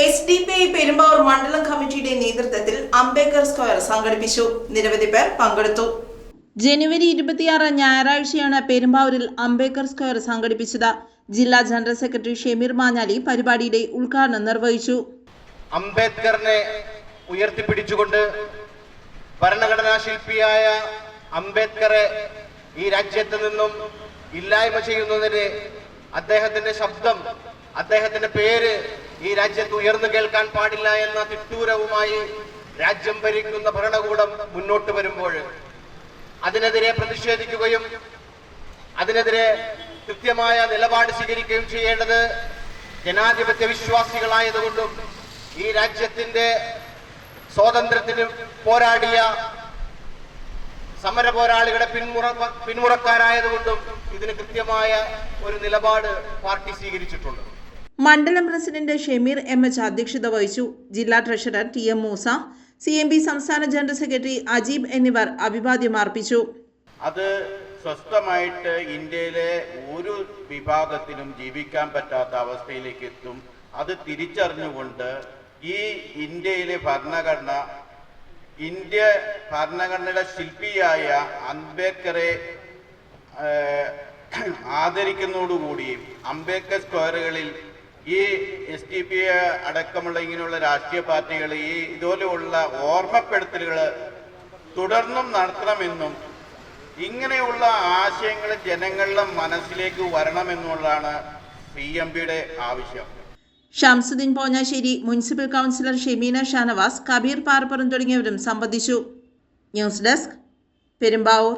S D P I Perumbavoor മണ്ഡലം കമ്മിറ്റിയുടെ നേതൃത്വത്തിൽ അംബേദ്കർ സ്ക്വയർ സംഘടിപ്പിച്ചു. നിരവധി പേർ പങ്കെടുത്തു. ജനുവരി ഇരുപത്തിയാറ് ഞായറാഴ്ചയാണ് പെരുമ്പാവൂരിൽ അംബേദ്കർ സ്ക്വയർ സംഘടിപ്പിച്ചത്. ജില്ലാ ജനറൽ സെക്രട്ടറി ഷെമീർ മാഞ്ഞാലി പരിപാടിയുടെ ഉദ്ഘാടനം നിർവഹിച്ചു. അംബേദ്കറിനെ ഉയർത്തിപ്പിടിച്ചുകൊണ്ട് ഭരണഘടനാ ശില്പിയായ അംബേദ്കറെ ഈ രാജ്യത്ത് നിന്നും ഇല്ലായ്മ ചെയ്യുന്നതിന് അദ്ദേഹത്തിന്റെ ശബ്ദം അദ്ദേഹത്തിന്റെ പേര് ഈ രാജ്യത്ത് ഉയർന്നു കേൾക്കാൻ പാടില്ല എന്ന തിട്ടൂരവുമായി രാജ്യം ഭരിക്കുന്ന ഭരണകൂടം മുന്നോട്ട് വരുമ്പോൾ അതിനെതിരെ പ്രതിഷേധിക്കുകയും അതിനെതിരെ കൃത്യമായ നിലപാട് സ്വീകരിക്കുകയും ചെയ്യേണ്ടത് ജനാധിപത്യ വിശ്വാസികളായതുകൊണ്ടും ഈ രാജ്യത്തിന്റെ സ്വാതന്ത്ര്യത്തിന് പോരാടിയ സമര പോരാളികളുടെ പിന്മുറ പിന്മുറക്കാരായതുകൊണ്ടും ഇതിന് കൃത്യമായ ഒരു നിലപാട് പാർട്ടി സ്വീകരിച്ചിട്ടുണ്ട്. മണ്ഡലം പ്രസിഡന്റ് ഷെമീർ എം എച്ച് അധ്യക്ഷത വഹിച്ചു. ജില്ലാ treasurer T M Moosa C M P സംസ്ഥാന ജനറൽ സെക്രട്ടറി അജീബ് എന്നിവർ അഭിവാദ്യം അർപ്പിച്ചു. അത് സ്വസ്ഥമായിട്ട് ഇന്ത്യയിലെ ഒരു വിഭാഗത്തിനും ജീവിക്കാൻ പറ്റാത്ത അവസ്ഥയിലേക്ക് എത്തും. അത് തിരിച്ചറിഞ്ഞുകൊണ്ട് ഈ ഇന്ത്യയിലെ ഭരണഘടന ഇന്ത്യ ഭരണഘടനയുടെ ശില്പിയായ അംബേദ്കറെ ആദരിക്കുന്നതോടുകൂടിയും ആദരിക്കുന്നതോടുകൂടി അംബേദ്കർ സ്ക്വയറുകളിൽ ഈ എസ് ഡി പി അടക്കമുള്ള ഇങ്ങനെയുള്ള രാഷ്ട്രീയ പാർട്ടികൾ ഈ ഇതുപോലെയുള്ള ഓർമ്മപ്പെടുത്തലുകൾ തുടർന്നും നടത്തണമെന്നും ഇങ്ങനെയുള്ള ആശയങ്ങൾ ജനങ്ങളുടെ മനസ്സിലേക്ക് വരണമെന്നുള്ളതാണ് പി എം പിയുടെ ആവശ്യം. ഷംസുദ്ദീൻ പോഞ്ഞാശ്ശേരി മുനിസിപ്പൽ കൗൺസിലർ ഷെമീന ഷാനവാസ് കബീർ പാർപ്പറും തുടങ്ങിയവരും സംബന്ധിച്ചു. News desk Perumbavoor.